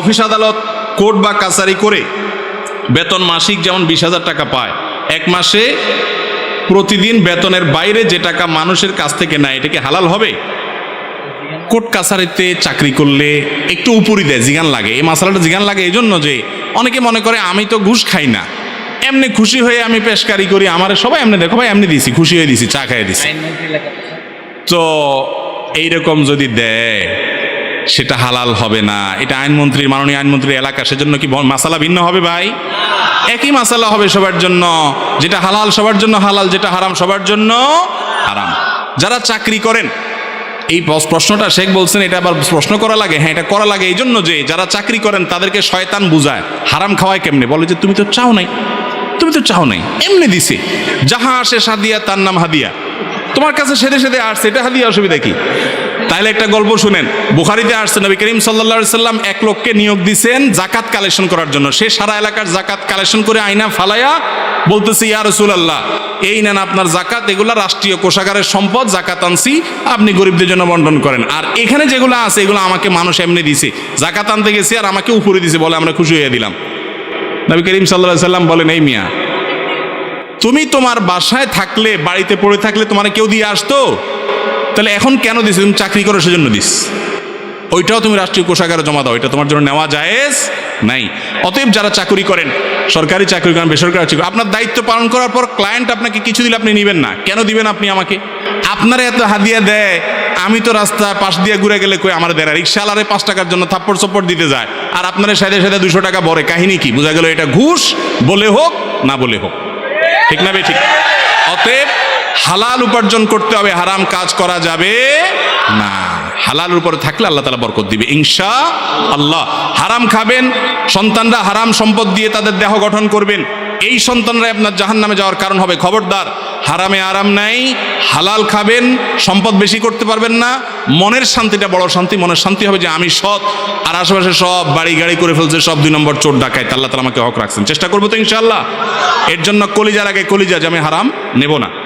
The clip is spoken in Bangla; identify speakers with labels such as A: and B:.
A: অফিস আদালত কোর্ট বা কাছারি করে বেতন মাসিক যেমন বিশ হাজার টাকা পায় এক মাসে প্রতিদিন বেতনের বাইরে যে টাকা মানুষের কাছ থেকে নেয় এটা কি হালাল হবে? কোর্ট কাছারিতে চাকরি করলে একটু উপরই দেয় জিগান লাগে। এই মশালাটা জিগান লাগে এই জন্য যে অনেকে মনে করে আমি তো ঘুষ খাই না। এমনি খুশি হয়ে আমি পেশকারি করি আমার সবাই এমনি দেখো ভাই এমনি দিছি খুশি হয়ে দিছি চা খাইয়ে দিছি। তো এইরকম যদি দেয় সেটা হালাল হবে না। এটা আইনমন্ত্রীর, মাননীয় আইনমন্ত্রীর এলাকা, সেজন্য কি মাসালা ভিন্ন হবে ভাই? একই মাসালা হবে সবার জন্য। যেটা হালাল সবার জন্য হালাল, যেটা হারাম সবার জন্য হারাম। যারা চাকরি করেন, এই প্রশ্নটা শেখ বলছেন, এটা আবার প্রশ্ন করা লাগে। হ্যাঁ এটা করা লাগে। এই জন্য যে যারা চাকরি করেন, তাদেরকে শয়তান বুঝায়। হারাম খাওয়ায় কেমনে? বলে যে, তুমি তো চাও নাই। তুমি তো চাও নাই। এমনি দিছে। যাহা আসে সাদিয়া, তার নাম হাদিয়া। তোমার কাছে সেদে সেদে আসছে, এটা হাদিয়া অসুবিধা কি? তাহলে একটা গল্প শুনেন। বুখারিতে আসছে, নবী করিম সাল্লা সাল্লাম এক লোককে নিয়োগ দিছেন জাকাত কালেকশন করার জন্য। সে সারা এলাকার জাকাত কালেকশন করে আইনা ফালাইয়া বলতেছে, ইয়া রসুল আল্লাহ এই নেন আপনার জাকাত, এগুলা রাষ্ট্রীয় কোষাগারের সম্পদ, জাকাত আনছি, আপনি গরিবদের জন্য বন্টন করেন। আর এখানে যেগুলো আছে, এগুলো আমাকে মানুষ এমনি দিছে। জাকাত আনতে গেছি আর আমাকে উপরে দিছে বলে আমরা খুশি হয়ে দিলাম। নবী করিম সাল্লাহ সাল্লাম বলেন, এই মিয়া, তুমি তোমার বাসায় থাকলে, বাড়িতে পড়ে থাকলে তোমার কেউ দিয়ে আসতো? তাহলে এখন কেন দিস? তুমি চাকরি করো, সেজন্য দিস। ওইটাও তুমি রাষ্ট্রীয় কোষাগারে জমা দাও, এটা তোমার জন্য নেওয়া জায়েজ নাই। অতএব যারা চাকরি করেন, সরকারি চাকরি করেন, বেসরকারি চাকরি আপনার দায়িত্ব পালন করার পর ক্লায়েন্ট আপনাকে কিছু দিলে আপনি নেবেন না। কেন দিবেন আপনি আমাকে? আপনারা এত হাদিয়া দেয়, আমি তো রাস্তা পাশ দিয়ে ঘুরে গেলে কই আমার দেয় রিক্সাওয়ালারে পাঁচ টাকার জন্য থাপ্পড় চপ্পড় দিতে যায়। আর আপনারা সাথে সাথে দুশো টাকা বরে কাহিনী কি? বোঝা গেল এটা ঘুষ, বলে হোক, না বলে হোক। ঠিক না বে ঠিক? অতএব হালাল উপার্জন করতে হবে, হারাম কাজ করা যাবে না। হালাল উপরে থাকলে আল্লাহ তালা বরকত দিবে। ইনশা আল্লাহ। হারাম খাবেন, সন্তানরা হারাম সম্পদ দিয়ে তাদের দেহ গঠন করবেন। এই সন্তানরা আপনার জাহান নামে যাওয়ার কারণ হবে। খবরদার, হারামে আরাম নাই, হালাল খাবেন, সম্পদ বেশি করতে পারবেন না। মনের শান্তিটা বড় শান্তি, মনের শান্তি হবে যে আমি সৎ, আর আশেপাশে সব বাড়ি গাড়ি করে ফেলছে, সব দুই নম্বর চোর ডাকায় আল্লাহ তালা আমাকে হক রাখছেন। চেষ্টা করব তো ইনশাল্লাহ এর জন্য কলিজার আগে কলিজা যে আমি হারাম নেব না।